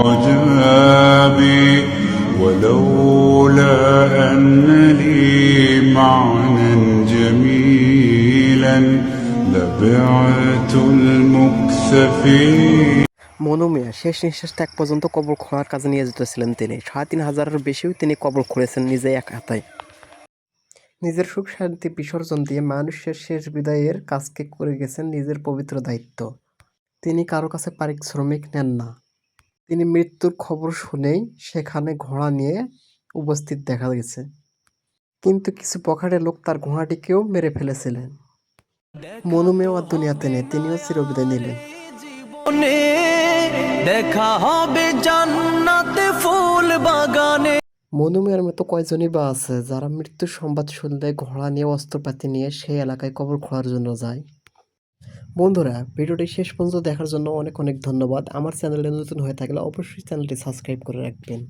عجابي ولولا أن لي معنى جميلا لبعت المكسفين মনু মিয়া শেষ নিঃশ্বাস ত্যাগ পর্যন্ত কবর খোঁড়ার কাজে নিয়ে যেতেছিলেন তিনি সাড়ে তিন হাজারের বেশিও তিনি কবর খুঁড়েছেন নিজে এক হাতায় নিজের সুখ শান্তি বিসর্জন দিয়ে মানুষের শেষ বিদায়ের কাজকে করে গেছেন নিজের পবিত্র দায়িত্ব তিনি কারো কাছে পারিশ্রমিক নেন না তিনি মৃত্যুর খবর শুনেই সেখানে ঘোড়া নিয়ে উপস্থিত দেখা গেছে। কিন্তু কিছু পখাটে লোক তার ঘোড়াটিকেও মেরে ফেলেছিলেন। মনু মেয়েও আর দুনিয়াতে নেই তিনিও চিরবিদায় নিলেন। দেখা হবে জান্নাতে ফুল বাগানে। মনুমিয়ার মতো কয়জনই বা আছে যারা মৃত্যুর সংবাদ শুনলে ঘোড়া নিয়ে অস্ত্রপাতি নিয়ে সেই এলাকায় কবর খোঁড়ার জন্য যায়। বন্ধুরা, ভিডিওটি শেষ পর্যন্ত দেখার জন্য অনেক অনেক ধন্যবাদ। আমার চ্যানেলে নতুন হয়ে থাকলে অবশ্যই চ্যানেলটি সাবস্ক্রাইব করে রাখবেন।